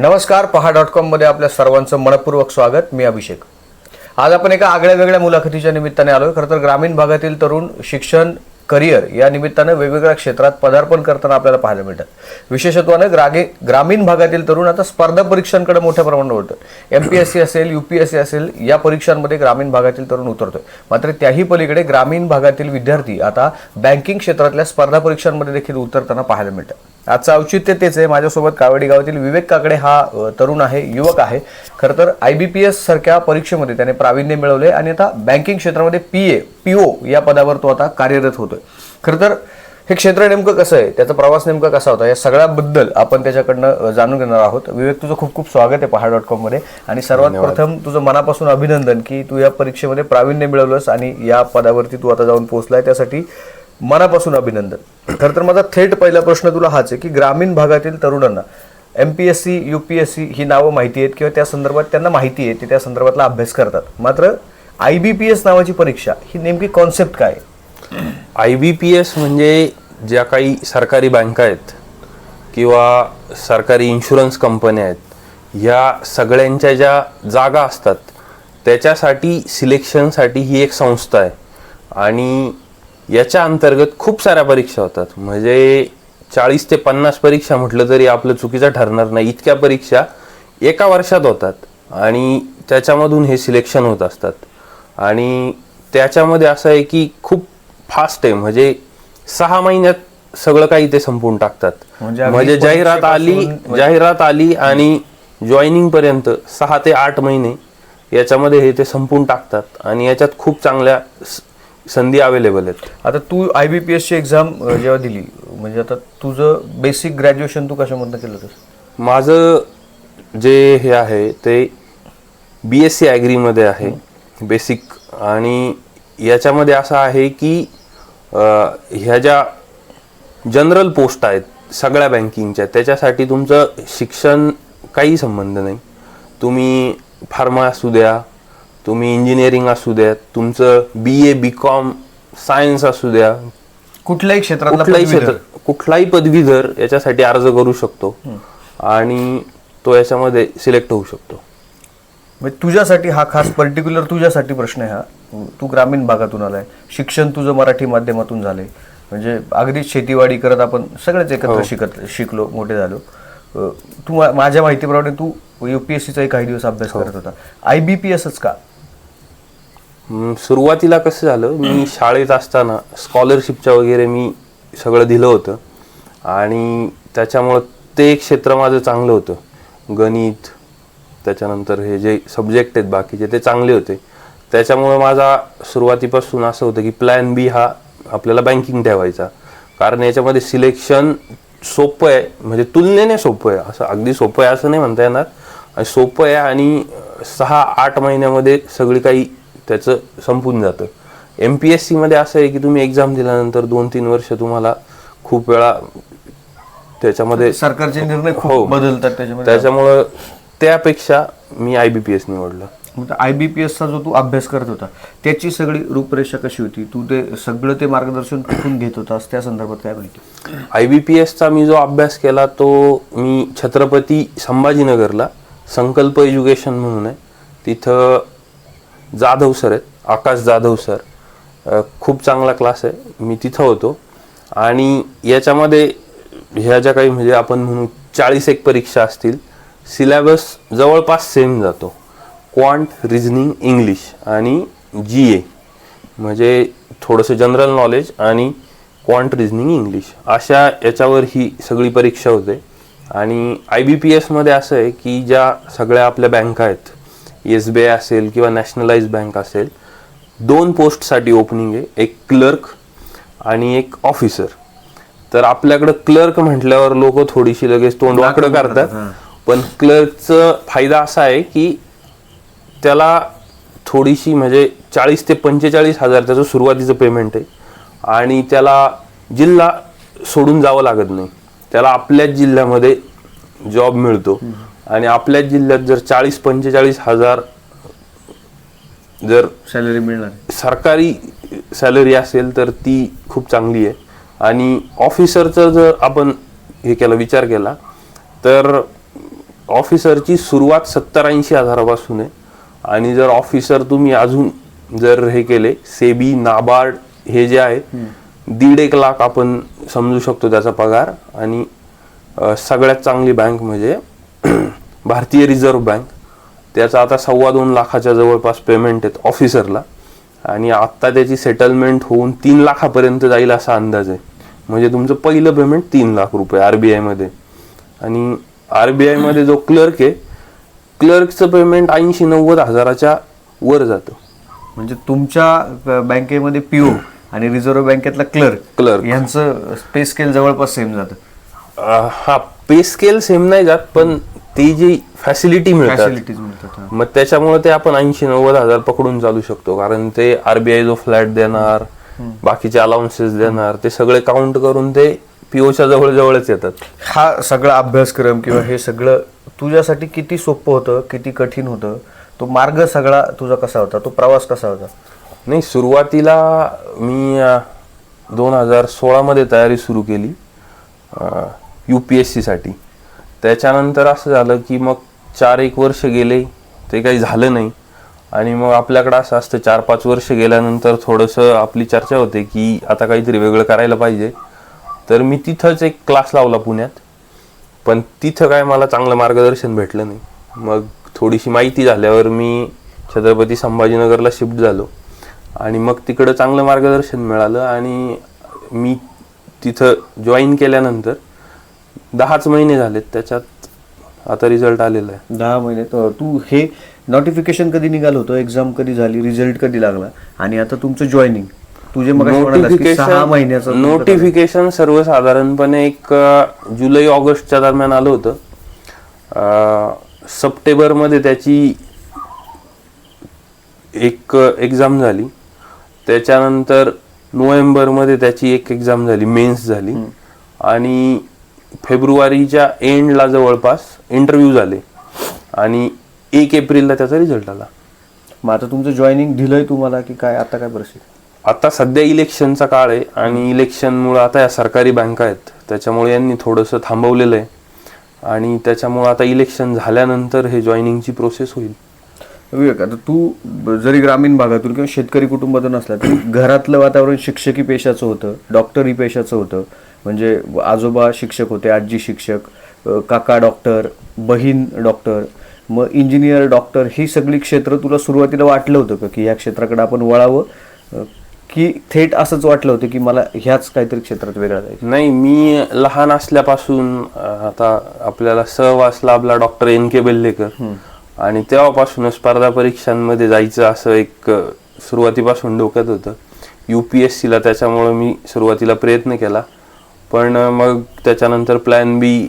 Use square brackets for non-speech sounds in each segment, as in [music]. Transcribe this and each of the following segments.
नमस्कार पहा डॉट कॉममध्ये आपल्या सर्वांचं मनपूर्वक स्वागत. मी अभिषेक. आज आपण एका आगळ्या वेगळ्या मुलाखतीच्या निमित्ताने आलोय. खरं तर ग्रामीण भागातील तरुण शिक्षण करिअर या निमित्तानं वेगवेगळ्या क्षेत्रात पदार्पण करताना आपल्याला पाहायला मिळतात विशेषत्वानं ग्रागे ग्रामीण भागातील तरुण आता स्पर्धा परीक्षांकडे मोठ्या प्रमाणात होतं एम पी एस सी असेल यू पी एस सी असेल या परीक्षांमध्ये ग्रामीण भागातील तरुण उतरतोय. मात्र त्याही पलीकडे ग्रामीण भागातील विद्यार्थी आता बँकिंग क्षेत्रातल्या स्पर्धा परीक्षांमध्ये देखील उतरताना पाहायला मिळतात. आजचं औचित्य तेच आहे. माझ्यासोबत कावडी गावातील विवेक काकडे हा तरुण आहे युवक आहे. खरं तर आय बी पी एस सारख्या परीक्षेमध्ये त्याने प्रावीण्य मिळवले आणि आता बँकिंग क्षेत्रामध्ये पी ए पी ओ या पदावर तो आता कार्यरत होतोय. खरं तर हे क्षेत्र नेमकं कसं आहे? त्याचा प्रवास नेमका कसा होता? या सगळ्याबद्दल आपण त्याच्याकडनं जाणून घेणार आहोत. विवेक तुझं खूप खूप स्वागत आहे पहाड डॉट कॉममध्ये. आणि सर्वात प्रथम तुझं मनापासून अभिनंदन की तू या परीक्षेमध्ये प्रावीण्य मिळवलंस आणि या पदावरती तू आता जाऊन पोहोचलाय. त्यासाठी मनापासून अभिनंदन. खरं तर माझा थेट पहिला प्रश्न तुला हाच आहे की ग्रामीण भागातील तरुणांना M P S C U P S C ही नावं माहिती आहेत किंवा त्या संदर्भात त्यांना माहिती आहे ते त्या संदर्भातला अभ्यास करतात. मात्र आय बी पी एस नावाची परीक्षा ही नेमकी कॉन्सेप्ट काय आय बी पी एस म्हणजे ज्या काही सरकारी बँका आहेत किंवा सरकारी इन्शुरन्स कंपन्या आहेत ह्या सगळ्यांच्या ज्या जागा असतात त्याच्यासाठी सिलेक्शनसाठी ही एक संस्था आहे. आणि याच्या अंतर्गत खूप साऱ्या परीक्षा होतात. म्हणजे चाळीस ते पन्नास परीक्षा म्हटलं तरी आपलं चुकीचं ठरणार नाही. इतक्या परीक्षा एका वर्षात होतात. आणि त्याच्यामधून हे सिलेक्शन होत असतात. आणि त्याच्यामध्ये असं आहे की खूप फास्ट आहे. म्हणजे सहा महिन्यात सगळं काही ते संपवून टाकतात. म्हणजे अगदी म्हणजे जाहिरात आली जाहिरात आली आणि जॉईनिंग पर्यंत सहा ते आठ महिने याच्यामध्ये हे ते संपून टाकतात. आणि याच्यात खूप चांगल्या संधी अवेलेबल आहेत. आता तू आय बी पी एसची एक्झाम जेव्हा दिली म्हणजे आता तुझं बेसिक ग्रॅज्युएशन तू कशामधनं केलं होतंस? माझं जे हे आहे ते बी एस सी ॲग्रीमध्ये आहे बेसिक आणि याच्यामध्ये असं आहे की ह्या ज्या जनरल पोस्ट आहेत सगळ्या बँकिंगच्या त्याच्यासाठी तुमचं शिक्षण काही संबंध नाही. तुम्ही फार्मा असू द्या तुम्ही इंजिनिअरिंग असू द्या तुमचं बी ए बी कॉम सायन्स असू द्या कुठल्याही क्षेत्रातला कुठलाही. क्षेत्र कुठलाही पदवीधर याच्यासाठी अर्ज करू शकतो आणि तो याच्यामध्ये सिलेक्ट होऊ शकतो. म्हणजे तुझ्यासाठी हा खास पर्टिक्युलर तुझ्यासाठी प्रश्न आहे हा. तू ग्रामीण भागातून आलाय. शिक्षण तुझं मराठी माध्यमातून झालंय. म्हणजे अगदीच शेतीवाडी करत आपण सगळेच एकत्र शिकत शिकलो मोठे झालो. तू माझ्या माहितीप्रमाणे तू युपीएससीचाही काही दिवस अभ्यास करत होता. आय बी पी एसच का? सुरुवातीला कसं झालं मी शाळेत असताना स्कॉलरशिपच्या वगैरे मी सगळं दिलं होतं. आणि त्याच्यामुळं ते एक क्षेत्र माझं चांगलं होतं. गणित त्याच्यानंतर हे जे सब्जेक्ट आहेत बाकीचे ते चांगले होते. त्याच्यामुळं माझा सुरुवातीपासून असं होतं की प्लॅन बी हा आपल्याला बँकिंग ठेवायचा. कारण याच्यामध्ये सिलेक्शन सोपं आहे म्हणजे तुलनेने सोपं आहे. असं अगदी सोपं आहे असं नाही म्हणता येणार. आणि सोपं आहे आणि सहा आठ महिन्यामध्ये सगळी काही त्याचं संपून जातं. एम पी एस सीमध्ये असं आहे की तुम्ही एक्झाम दिल्यानंतर दोन तीन वर्ष तुम्हाला खूप वेळा त्याच्यामध्ये सरकारचे निर्णय हो. बदलतात त्याच्यामध्ये. त्याच्यामुळं त्यापेक्षा मी आय बी पी एस निवडलं. आय बी पी एसचा जो तू अभ्यास करत होता त्याची सगळी रूपरेषा कशी होती? तू ते सगळं ते मार्गदर्शन कुठून घेत होतास? त्या संदर्भात काय माहिती? आय बी पी एसचा मी जो अभ्यास केला तो मी छत्रपती संभाजीनगरला संकल्प एज्युकेशन म्हणून आहे. तिथं जाधव सर आहेत. आकाश जाधव सर खूप चांगला क्लास आहे. मी तिथं होतो. आणि याच्यामध्ये ह्या ज्या काही म्हणजे आपण म्हणू चाळीस एक परीक्षा असतील सिलेबस जवळपास सेम जातो. क्वांट रिझनिंग इंग्लिश आणि जी ए म्हणजे थोडंसं जनरल नॉलेज आणि क्वांट रिझनिंग इंग्लिश अशा याच्यावर ही सगळी परीक्षा होते. आणि आय बी पी एसमध्ये असं आहे की ज्या सगळ्या आपल्या बँका आहेत एस बी आय असेल किंवा नॅशनलाइज बँक असेल दोन पोस्टसाठी ओपनिंग आहे एक क्लर्क आणि एक ऑफिसर. तर आपल्याकडं क्लर्क म्हटल्यावर लोक थोडीशी लगेच तोंड वाकडं करतात. पण क्लर्कचं फायदा असा आहे की त्याला थोडीशी म्हणजे चाळीस ते पंचेचाळीस हजार त्याचं सुरुवातीचं पेमेंट आहे. आणि त्याला जिल्हा सोडून जावं लागत नाही. त्याला आपल्याच जिल्ह्यामध्ये जॉब मिळतो. आणि आपल्याच जिल्ह्यात जर चाळीस पंचेचाळीस हजार जर सॅलरी मिळणार. सरकारी सॅलरी असेल तर ती खूप चांगली आहे. आणि ऑफिसरचं जर आपण हे केला विचार केला तर ऑफिसरची सुरुवात सत्तर ऐंशी हजारापासून आहे. आणि जर ऑफिसर तुम्ही अजून जर हे केले सेबी नाबार्ड हे जे आहे दीड एक लाख आपण समजू शकतो त्याचा पगार. आणि सगळ्यात चांगली बँक म्हणजे [clears throat] भारतीय रिझर्व्ह बँक त्याचा आता सव्वा दोन लाखाच्या जवळपास पेमेंट आहेत ऑफिसरला आणि आत्ता त्याची सेटलमेंट होऊन तीन लाखापर्यंत जाईल असा अंदाज आहे. म्हणजे तुमचं पहिलं पेमेंट तीन लाख रुपये आरबीआयमध्ये. आणि आरबीआयमध्ये जो क्लर्क आहे क्लर्कचं पेमेंट ऐंशी नव्वद हजाराच्या वर जातं. म्हणजे तुमच्या बँकेमध्ये पीओ आणि रिझर्व्ह बँकेतला क्लर्क Clerk. यांचं पे स्केल जवळपास सेम जातं. हा पे स्केल सेम नाही जात पण ती जी फॅसिलिटी मिळतात फॅसिलिटीज मिळतात हा. मग त्याच्यामुळे ते आपण ऐंशी नव्वद हजार पकडून चालू शकतो. कारण ते आरबीआय जो फ्लॅट देणार बाकीचे अलाउन्सेस देणार ते सगळे काउंट करून ते पीओच्या जवळ जवळच येतात. हा सगळा अभ्यासक्रम किंवा हे सगळं तुझ्यासाठी किती सोपं होतं किती कठीण होतं तो मार्ग सगळा तुझा कसा होता तो प्रवास कसा होता? नाही सुरुवातीला मी दोन हजार सोळामध्ये तयारी सुरू केली यू पी एस सीसाठी त्याच्यानंतर असं झालं की मग चार एक वर्ष गेले ते काही झालं नाही. आणि मग आपल्याकडं असं असतं चार पाच वर्ष गेल्यानंतर थोडंसं आपली चर्चा होते की आता काहीतरी वेगळं करायला पाहिजे. तर मी तिथंच एक क्लास लावला पुण्यात. पण तिथं काय मला चांगलं मार्गदर्शन भेटलं नाही. मग थोडीशी माहिती झाल्यावर मी छत्रपती संभाजीनगरला शिफ्ट झालो. आणि मग तिकडं चांगलं मार्गदर्शन मिळालं आणि मी तिथं जॉईन केल्यानंतर दहाच महिने झालेत त्याच्यात आता रिझल्ट आलेला आहे. दहा महिने तर तू हे नोटिफिकेशन कधी निघालं होतं? एक्झाम कधी झाली? रिझल्ट कधी लागला? आणि आता तुमचं जॉईनिंग तुझे मग सहा महिन्याचं तुमचं नोटिफिकेशन सर्वसाधारणपणे एक जुलै ऑगस्टच्या दरम्यान आलं होतं. सप्टेंबरमध्ये त्याची एक एक्झाम झाली. त्याच्यानंतर नोव्हेंबरमध्ये त्याची एक एक्झाम झाली मेन्स झाली. आणि फेब्रुवारीच्या एंडला जवळपास इंटरव्ह्यू झाले. आणि एक एप्रिलला त्याचा रिझल्ट आला. मग आता तुमचं जॉईनिंग दिलंय तुम्हाला की काय आता काय परिस्थिती? आता सध्या इलेक्शनचा काळ आहे आणि इलेक्शनमुळे आता या सरकारी बँका आहेत. त्याच्यामुळे यांनी थोडंसं थांबवलेलं आहे. आणि त्याच्यामुळे आता इलेक्शन झाल्यानंतर हे जॉईनिंगची प्रोसेस होईल. विवेक आता तू जरी ग्रामीण भागातून किंवा शेतकरी कुटुंबातून असला तरी घरातलं वातावरण शिक्षकी पेशाचं होतं डॉक्टरी पेशाचं होतं. म्हणजे आजोबा शिक्षक होते आजी शिक्षक काका डॉक्टर बहीण डॉक्टर मग इंजिनियर डॉक्टर ही सगळी क्षेत्र तुला सुरुवातीला वाटलं होतं का की ह्या क्षेत्राकडे आपण वळावं? की थेट असंच वाटलं होतं की मला ह्याच काहीतरी क्षेत्रात वेगळा जायचं? नाही मी लहान असल्यापासून आता आपल्याला सहवास लाभला डॉक्टर एन के बेल्लेकर. आणि तेव्हापासूनच स्पर्धा परीक्षांमध्ये जायचं असं एक सुरुवातीपासून डोक्यात होतं. यू पी एस सीला त्याच्यामुळं मी सुरुवातीला प्रयत्न केला. पण मग त्याच्यानंतर प्लॅन बी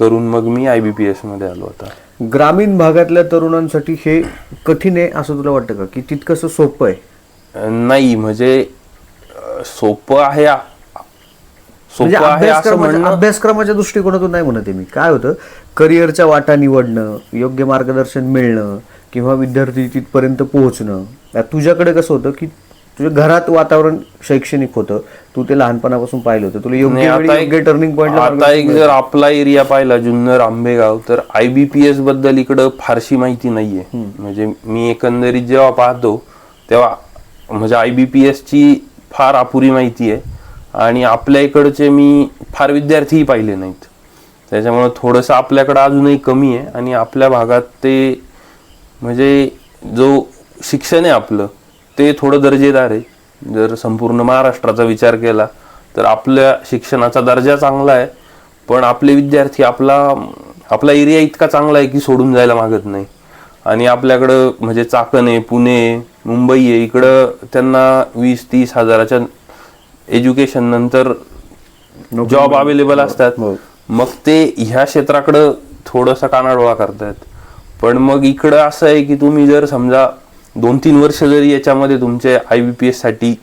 करून मग मी आय बी पी एसमध्ये आलो आता. ग्रामीण भागातल्या तरुणांसाठी हे कठीण आहे असं तुला वाटतं का? की तितकंसं सोपं आहे? नाही म्हणजे सोपं आहे म्हणजे सोपं आहे असं अभ्यासक्रमाच्या म्हणणं अभ्यासक्रमाच्या दृष्टिकोनातून नाही म्हणत आहे मी. काय होतं? करिअरच्या वाटा निवडणं योग्य मार्गदर्शन मिळणं किंवा विद्यार्थी तिथपर्यंत पोहोचणं तुझ्याकडे कसं होतं की तुझ्या घरात वातावरण शैक्षणिक होतं तू ते लहानपणापासून पाहिलं होतं तुला योग्य आता वेळी एक- योग्य टर्निंग आता एक जर आपला एरिया पाहिला जुन्नर आंबेगाव तर आयबीपीएसबद्दल इकडं फारशी माहिती नाहीये. म्हणजे मी एकंदरीत जेव्हा पाहतो तेव्हा म्हणजे आयबीपीएस ची फार अपुरी माहिती आहे. आणि आपल्या इकडचे मी फार विद्यार्थीही पाहिले नाहीत. त्याच्यामुळे थोडंसं आपल्याकडं अजूनही कमी आहे. आणि आपल्या भागात ते म्हणजे जो शिक्षण आहे आपलं ते थोडं दर्जेदार आहे. जर संपूर्ण महाराष्ट्राचा विचार केला तर आपल्या शिक्षणाचा दर्जा चांगला आहे. पण आपले विद्यार्थी आपला आपला एरिया इतका चांगला आहे की सोडून जायला मागत नाही. आणि आपल्याकडं म्हणजे चाकण आहे पुणे मुंबई आहे इकडं त्यांना वीस तीस हजाराच्या एज्युकेशन नंतर जॉब अवेलेबल असतात. मग ते ह्या क्षेत्राकडं थोडंसं कानाडोळा करतायत. पण मग इकडं असं आहे की तुम्ही जर समजा दोन तीन वर्ष जरी याच्यामध्ये तुमचे आय बी पी एससाठी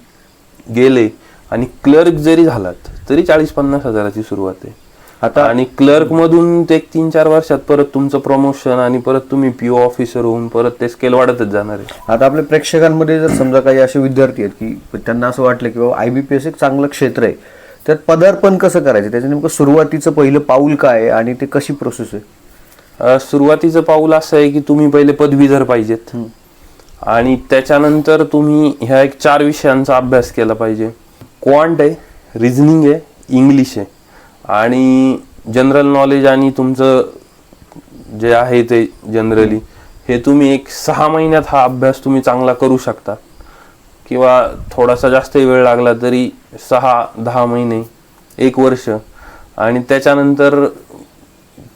गेले आणि क्लर्क जरी झालात तरी चाळीस पन्नास हजाराची सुरुवात आहे. आता आणि क्लर्क मधून ते एक तीन चार वर्षात परत तुमचं प्रमोशन आणि परत तुम्ही पीओ ऑफिसर होऊन परत ते स्केल वाढतच जाणार आहे. आता आपल्या प्रेक्षकांमध्ये जर समजा काही असे विद्यार्थी आहेत की त्यांना असं वाटलं की बाबा आय बी पी एस एक चांगलं क्षेत्र आहे त्यात पदार्पण कसं करायचं? त्याचं नेमकं सुरुवातीचं पहिलं पाऊल काय आहे आणि ते कशी प्रोसेस आहे? सुरुवातीचं पाऊल असं आहे की तुम्ही पहिले पदवीधर पाहिजेत. आणि त्याच्यानंतर तुम्ही ह्या एक चार विषयांचा अभ्यास केला पाहिजे. क्वांट आहे रिझनिंग आहे इंग्लिश आहे. आणि जनरल नॉलेज आणि तुमचं जे आहे ते जनरली हे तुम्ही एक सहा महिन्यात हा अभ्यास तुम्ही चांगला करू शकता. किंवा थोडासा जास्त वेळ लागला तरी सहा दहा महिने एक वर्ष. आणि त्याच्यानंतर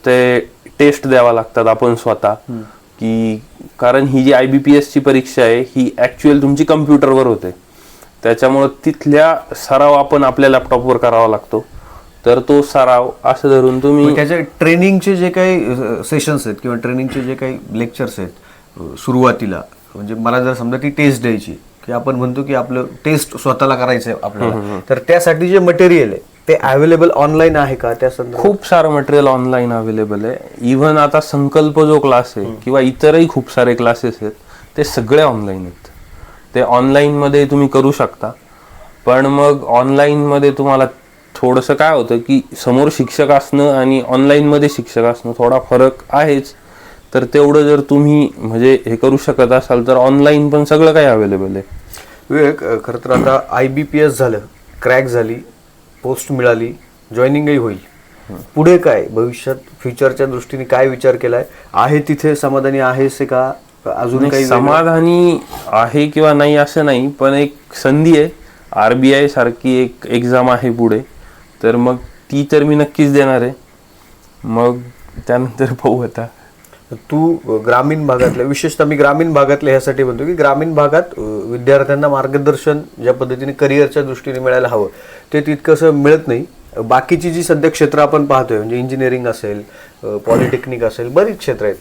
ते टेस्ट द्यावा लागतात आपण स्वतः. की कारण ही जी आय बी पी एसची परीक्षा आहे ही ॲक्च्युअल तुमची कम्प्युटरवर होते. त्याच्यामुळं तिथल्या सराव आपण आपल्या लॅपटॉपवर करावा लागतो. तर तो सराव असं धरून तुम्ही मग त्याचे ट्रेनिंगचे जे काही सेशन्स आहेत किंवा ट्रेनिंगचे जे काही लेक्चर्स आहेत सुरुवातीला म्हणजे मला जर समजा ती टेस्ट द्यायची की आपण म्हणतो की आपलं टेस्ट स्वतःला करायचं आहे आपल्याला तर त्यासाठी जे मटेरियल आहे ते अवेलेबल ऑनलाईन आहे का त्या संदर्भात? खूप सारं मटेरियल ऑनलाईन अवेलेबल आहे. इव्हन आता संकल्प जो क्लास आहे किंवा इतरही खूप सारे क्लासेस आहेत ते सगळे ऑनलाईन आहेत. ते ऑनलाईन मध्ये तुम्ही करू शकता. पण मग ऑनलाईन मध्ये तुम्हाला थोडंसं काय होतं की समोर शिक्षक असणं आणि ऑनलाईन मध्ये शिक्षक असणं थोडा फरक आहेच. तर तेवढं जर तुम्ही म्हणजे हे करू शकत असाल तर ऑनलाईन पण सगळं काही अवेलेबल आहे. विवेक खरं तर आता आय बी पी एस झालं क्रॅक झाली पोस्ट मिळाली जॉईनिंगही होईल. पुढे काय? भविष्यात फ्युचरच्या दृष्टीने काय विचार केलाय? आहे तिथे समाधानी आहेस का? अजून काही? समाधानी आहे किंवा नाही असं नाही पण एक संधी आहे. आरबीआय सारखी एक एक्झाम आहे पुढे. तर मग ती तर मी नक्कीच देणार आहे. मग त्यानंतर [laughs] पाहू आता. तू ग्रामीण भागातल्या विशेषतः मी ग्रामीण भागातल्या ह्यासाठी म्हणतो की ग्रामीण भागात विद्यार्थ्यांना मार्गदर्शन ज्या पद्धतीने करिअरच्या दृष्टीने मिळायला हवं ते तितकंसं मिळत नाही. बाकीची जी सध्या क्षेत्र आपण पाहतोय म्हणजे इंजिनिअरिंग असेल पॉलिटेक्निक असेल बरीच क्षेत्र आहेत.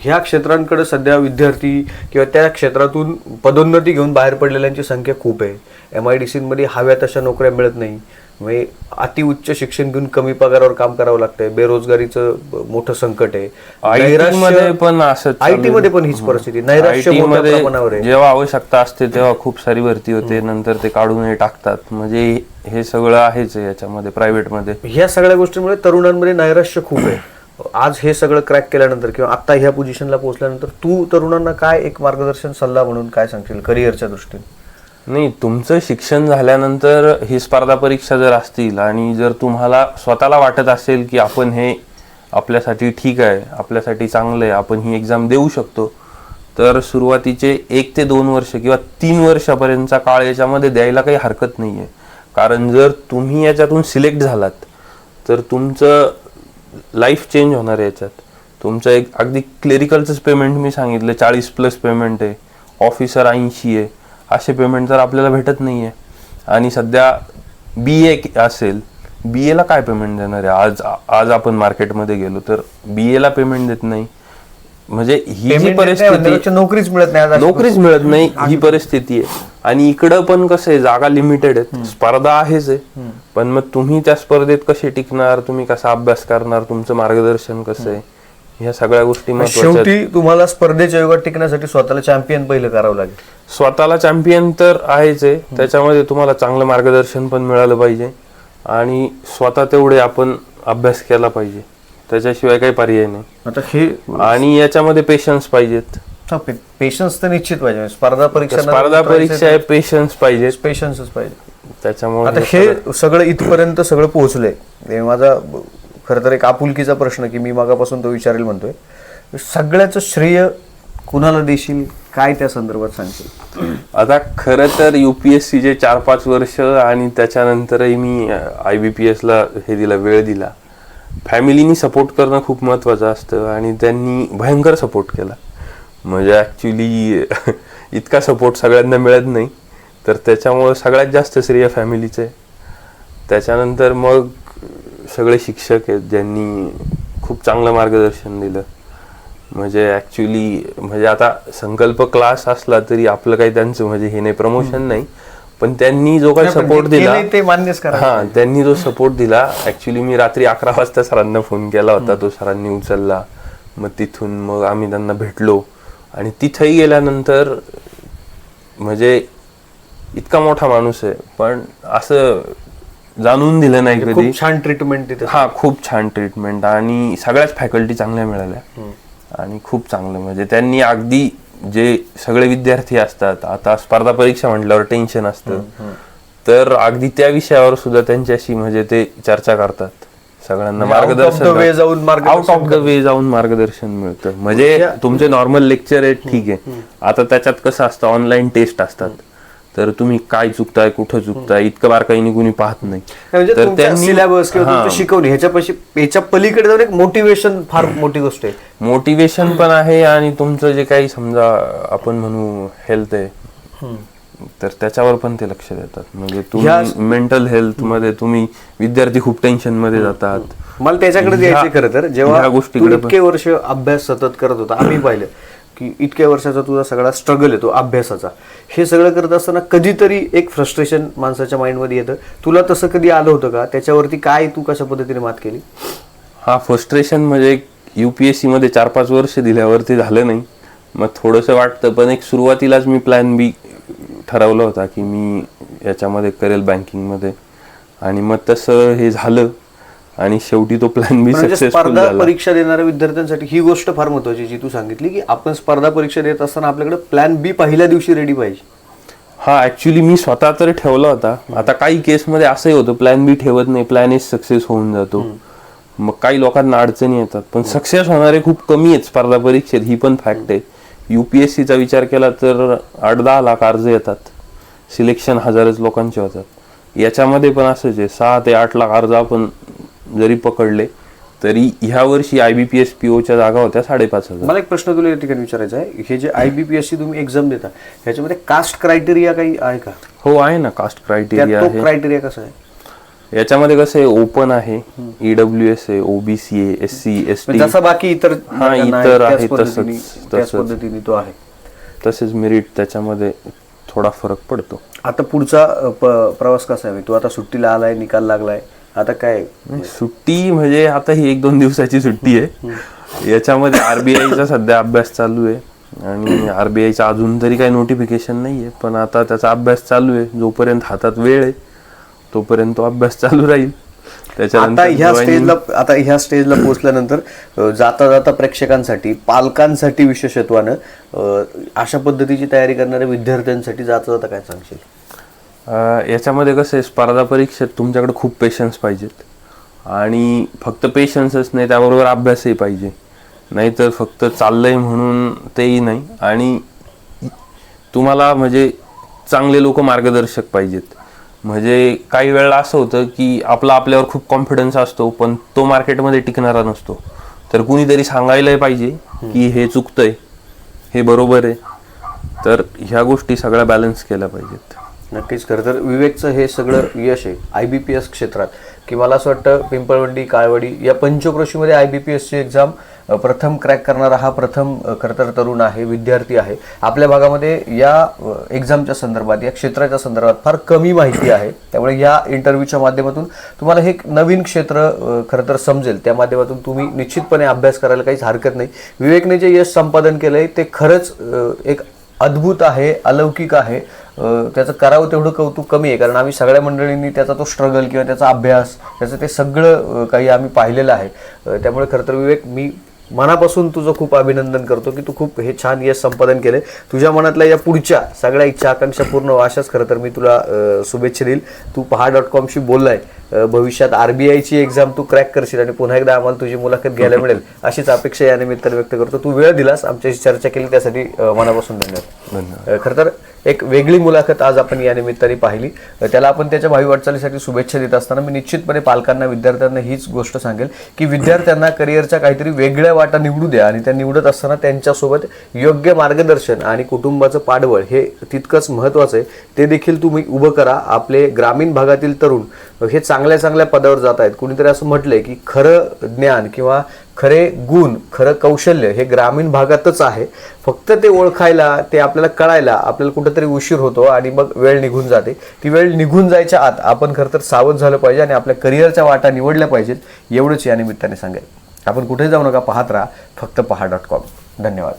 ह्या क्षेत्रांकडे सध्या विद्यार्थी किंवा त्या क्षेत्रातून पदोन्नती घेऊन बाहेर पडलेल्यांची संख्या खूप आहे. एम आय डी सीमध्ये हव्या तशा नोकऱ्या मिळत नाही. म्हणजे अतिउच्च शिक्षण घेऊन कमी पगारावर काम करावं लागतंय. बेरोजगारीचं मोठं संकट आहे. मध्ये पण असंच आय टी मध्ये पण हीच परिस्थिती. नैराश्यमध्ये जेव्हा आवश्यकता असते तेव्हा खूप सारी भरती होते. नंतर ते काढून हे टाकतात. म्हणजे हे सगळं आहेच आहे याच्यामध्ये प्रायव्हेटमध्ये. ह्या सगळ्या गोष्टींमुळे तरुणांमध्ये नैराश्य खूप आहे. आज हे सगळं क्रॅक केल्यानंतर किंवा आता ह्या पोझिशनला पोहोचल्यानंतर तू तरुणांना काय एक मार्गदर्शन सल्ला म्हणून काय सांगशील करिअरच्या दृष्टीने? नाही तुमचं शिक्षण झाल्यानंतर ही स्पर्धा परीक्षा जर असतील आणि जर तुम्हाला स्वतःला वाटत असेल की आपण हे आपल्यासाठी ठीक आहे आपल्यासाठी चांगलं आहे आपण ही एक्झाम देऊ शकतो तर सुरुवातीचे एक ते दोन वर्ष किंवा तीन वर्षापर्यंतचा काळ याच्यामध्ये द्यायला काही हरकत नाही आहे कारण जर तुम्ही याच्यातून सिलेक्ट झालात तर तुमचं लाईफ चेंज होणार आहे याच्यात. तुमचं एक अगदी क्लेरिकलचंच पेमेंट मी सांगितलं चाळीस प्लस पेमेंट आहे ऑफिसर ऐंशी आहे असे पेमेंट तर आपल्याला भेटत नाही आहे आणि सध्या बी ए असेल बी एला काय पेमेंट देणार आहे? आज आज आपण मार्केटमध्ये गेलो तर बी एला पेमेंट देत नाही. म्हणजे ही जी परिस्थिती नोकरीच मिळत नाही नोकरीच मिळत नाही ही परिस्थिती आहे. आणि इकडं पण कसं आहे जागा लिमिटेड आहेत. स्पर्धा आहेच आहे. पण मग तुम्ही त्या स्पर्धेत कसे टिकणार? तुम्ही कसा अभ्यास करणार? तुमचं मार्गदर्शन कसं आहे? ह्या सगळ्या गोष्टी महत्त्वाच्या. शेवटी तुम्हाला स्पर्धेच्या युगात टिकण्यासाठी स्वतःला चॅम्पियन पहिलं करावं लागेल. स्वतःला चॅम्पियन तर आहेच आहे. त्याच्यामध्ये तुम्हाला चांगलं मार्गदर्शन पण मिळालं पाहिजे. आणि स्वतः तेवढे आपण अभ्यास केला पाहिजे. त्याच्याशिवाय काही पर्याय नाही. आता हे आणि याच्यामध्ये पेशन्स पाहिजेत. पेशन्स तर निश्चित पाहिजे. स्पर्धा परीक्षा स्पर्धा परीक्षा आहे पेशन्स पाहिजेत पेशन्सच पाहिजे. त्याच्यामुळे आता हे सगळं इथपर्यंत सगळं पोहोचलंय. हे माझा खरं तर एक आपुलकीचा प्रश्न की मी मागापासून तो विचारेल म्हणतोय. सगळ्याचं श्रेय कुणाला देशील? काय त्या संदर्भात सांगशील? आता खरं तर युपीएससी चे चार पाच वर्ष आणि त्याच्यानंतरही मी आय बी पी एसला हे दिला वेळ दिला. फॅमिलीनी सपोर्ट करणं खूप महत्त्वाचं असतं आणि त्यांनी भयंकर सपोर्ट केला. म्हणजे ॲक्च्युली [laughs] इतका सपोर्ट सगळ्यांना मिळत नाही. तर त्याच्यामुळं सगळ्यात जास्त श्रेय फॅमिलीचं आहे. त्याच्यानंतर मग सगळे शिक्षक आहेत ज्यांनी खूप चांगलं मार्गदर्शन दिलं. म्हणजे ऍक्च्युली म्हणजे आता संकल्प क्लास असला तरी आपलं काही त्यांचं म्हणजे हे नाही प्रमोशन नाही. पण त्यांनी जो काही सपोर्ट दिला ते मान्यच करा हा त्यांनी जो सपोर्ट दिला ऍक्च्युली मी रात्री अकरा वाजता सरांना फोन केला होता. तो सरांनी उचलला. मग तिथून मग आम्ही त्यांना भेटलो. आणि तिथेही गेल्यानंतर म्हणजे इतका मोठा माणूस आहे. पण असं जाणून दिलं नाही कधी. खूप छान ट्रीटमेंट तिथे हा खूप छान ट्रीटमेंट आणि सगळ्याच फॅकल्टी चांगल्या मिळाल्या. आणि खूप चांगलं म्हणजे त्यांनी अगदी जे सगळे विद्यार्थी असतात आता स्पर्धा परीक्षा म्हटल्यावर टेन्शन असतं. तर अगदी त्या विषयावर सुद्धा त्यांच्याशी म्हणजे ते चर्चा करतात. सगळ्यांना म्हणजे the way जाऊन मार्गदर्शन मार्गदर्शन आउट ऑफ द वे जाऊन मार्गदर्शन मिळतं. म्हणजे तुमचे नॉर्मल लेक्चर आहेत ठीक आहे. आता त्याच्यात कसं असतं ऑनलाईन टेस्ट असतात. तर तुम्ही काय चुकताय कुठं चुकताय इतकं बारकाईने कुणी पाहत नाही. म्हणजे तर तुमचा सिलेबस किंवा शिकवणी ह्याच्यापाशी ह्याच्या पलीकडे जाऊन एक मोटिवेशन फार मोठी गोष्ट आहे. मोटिवेशन पण आहे आणि तुमचं जे काही समजा आपण म्हणू हेल्थ आहे तर त्याच्यावर पण ते लक्ष देतात. म्हणजे तुम्ही मेंटल हेल्थमध्ये तुम्ही विद्यार्थी खूप टेन्शनमध्ये जातात. मला त्याच्याकडे खरं तर जेव्हा इतके वर्ष अभ्यास सतत करत होता आम्ही पाहिलं. की इतक्या वर्षाचा तुझा सगळा स्ट्रगल आहे तो अभ्यासाचा. हे सगळं करत असताना कधीतरी एक फ्रस्ट्रेशन माणसाच्या माइंडमध्ये येतं. तुला तसं कधी आलं होतं का? त्याच्यावरती काय तू कशा पद्धतीने मात केली? हा फ्रस्ट्रेशन म्हणजे युपीएससी मध्ये चार पाच वर्ष दिल्यावरती झालं नाही. मग थोडंसं वाटतं पण एक सुरुवातीलाच मी प्लॅन बी ठरवला होता की मी याच्यामध्ये करेल बँकिंगमध्ये आणि मग तसं हे झालं. आणि शेवटी तो प्लॅन बी म्हणजे सक्सेसफुल स्पर्धा परीक्षा देणाऱ्या विद्यार्थ्यांसाठी ही गोष्ट फार महत्वाची जी तू सांगितली की आपण स्पर्धा परीक्षा देत असताना आपल्याकडे प्लॅन बी पहिल्या दिवशी रेडी पाहिजे. हा ऍक्च्युली मी स्वतः तर ठेवला होता. आता काही केसमध्ये असंही होतं प्लॅन बी ठेवत नाही प्लॅन एस सक्सेस होऊन जातो. मग काही लोकांना अडचणी येतात. पण सक्सेस होणारे खूप कमी आहेत स्पर्धा परीक्षेत. ही पण फॅक्ट आहे. युपीएससीचा विचार केला तर आठ दहा लाख अर्ज येतात. सिलेक्शन हजारच लोकांचे होतात. याच्यामध्ये पण असंच आहे. सहा ते आठ लाख अर्ज आपण जरी पकडले तरी ह्या वर्षी I B P S P ओच्या जागा होत्या साडेपाच हजार. मला एक प्रश्न तुला या ठिकाणी विचारायचा आहे. हे जे I B P S C तुम्ही एक्झाम देता ह्याच्यामध्ये कास्ट क्रायटेरिया काही आहे का? हो आहे ना कास्ट क्रायटेरिया आहे. क्रायटेरिया कसा आहे? याच्यामध्ये कसं आहे ओपन आहे ईडब्ल्यू एस आहे ओबीसी आहे एस सी एस टी जसा बाकी इतर हा, इतर आहे पद्धतीने- तसंच- तो आहे. तसेच मेरिट त्याच्यामध्ये थोडा फरक पडतो. आता पुढचा प्रवास कसा आहे? तू आता सुट्टीला आलाय निकाल लागलाय. आता काय? सुट्टी म्हणजे आता ही एक दोन दिवसाची सुट्टी आहे. याच्यामध्ये आरबीआयचा सध्या अभ्यास चालू आहे. आणि आरबीआयचा अजून तरी काही नोटिफिकेशन नाहीये. पण आता त्याचा अभ्यास चालू आहे. जोपर्यंत हातात वेळ आहे तोपर्यंत तो अभ्यास चालू राहील. आता त्याच्यानंतर ह्या स्टेजला आता ह्या स्टेजला पोहोचल्यानंतर जाता जाता प्रेक्षकांसाठी पालकांसाठी विशेषत्वानं अशा पद्धतीची तयारी करणाऱ्या विद्यार्थ्यांसाठी जाता जाता काय सांगशील? याच्यामध्ये कसं आहे स्पर्धा परीक्षेत तुमच्याकडे खूप पेशन्स पाहिजेत. आणि फक्त पेशन्सच नाही त्याबरोबर अभ्यासही पाहिजे. नाहीतर फक्त चाललंय म्हणून तेही नाही. आणि तुम्हाला म्हणजे चांगले लोक मार्गदर्शक पाहिजेत. म्हणजे काही वेळेला असं होतं की आपला आपल्यावर खूप कॉन्फिडन्स असतो पण तो मार्केटमध्ये टिकणारा नसतो. तर कुणीतरी सांगायलाही पाहिजे की हे चुकतंय हे बरोबर आहे. तर ह्या गोष्टी सगळ्या बॅलन्स केल्या पाहिजेत. नक्कीच खरं तर विवेकचं हे सगळं यश आहे आय बी पी एस क्षेत्रात. की मला असं वाटतं पिंपळवंडी काळवडी या पंचक्रोशीमध्ये आय बी पी एसची एक्झाम प्रथम क्रॅक करणारा हा प्रथम खरं तर तरुण आहे विद्यार्थी आहे. आपल्या भागामध्ये या एक्झामच्या संदर्भात या क्षेत्राच्या संदर्भात फार कमी माहिती आहे. त्यामुळे या इंटरव्ह्यूच्या माध्यमातून तुम्हाला हे एक नवीन क्षेत्र खरं तर समजेल. त्या माध्यमातून तुम्ही निश्चितपणे अभ्यास करायला काहीच हरकत नाही. विवेकने जे यश संपादन केलंय ते खरंच एक अद्भुत आहे अलौकिक आहे. त्याचं करावं तेवढं कौतुक कमी आहे. कारण आम्ही सगळ्या मंडळींनी त्याचा तो स्ट्रगल किंवा त्याचा अभ्यास त्याचं ते सगळं काही आम्ही पाहिलेलं आहे. त्यामुळे खरं तर विवेक मी मनापासून तुझं खूप अभिनंदन करतो की तू खूप हे छान यश संपादन केलंय. तुझ्या मनातल्या या पुढच्या सगळ्या इच्छा आकांक्षा पूर्ण अशाच खरं तर मी तुला शुभेच्छा देईल. तू पहा डॉट कॉमशी बोललाय. भविष्यात आरबीआयची एक्झाम तू क्रॅक करशील आणि पुन्हा एकदा आम्हाला तुझी मुलाखत घ्यायला मिळेल. अशीच अपेक्षा या निमित्ताने व्यक्त करतो. तू वेळ दिलास. आमच्याशी चर्चा केली. त्यासाठी मनापासून धन्यवाद. खरं तर एक वेगळी मुलाखत आज आपण या निमित्ताने पाहिली. त्याला आपण त्याच्या भावी वाटचालीसाठी शुभेच्छा देत असताना मी निश्चितपणे पालकांना विद्यार्थ्यांना हीच गोष्ट सांगेल की विद्यार्थ्यांना करिअरच्या काहीतरी वेगळ्या वाटा निवडू द्या आणि त्या निवडत असताना त्यांच्यासोबत योग्य मार्गदर्शन आणि कुटुंबाचं पाठबळ हे तितकंच महत्त्वाचं आहे. ते देखील तुम्ही उभं करा. आपले ग्रामीण भागातील तरुण हे चांगल्या चांगल्या पदावर जात आहेत. कुणीतरी असं म्हटलंय की खरं ज्ञान किंवा खरे गुण खरं कौशल्य हे ग्रामीण भागातच आहे. फक्त ते ओळखायला ते आपल्याला कळायला आपल्याला कुठंतरी उशीर होतो आणि मग वेळ निघून जाते. ती वेळ निघून जायच्या आत आपण खरं तर सावध झालं पाहिजे आणि आपल्या करिअरच्या वाटा निवडल्या पाहिजेत एवढंच या निमित्ताने सांगेल आपण कुठे जाऊ नका पाहत राहा फक्त पहा डॉट कॉम धन्यवाद.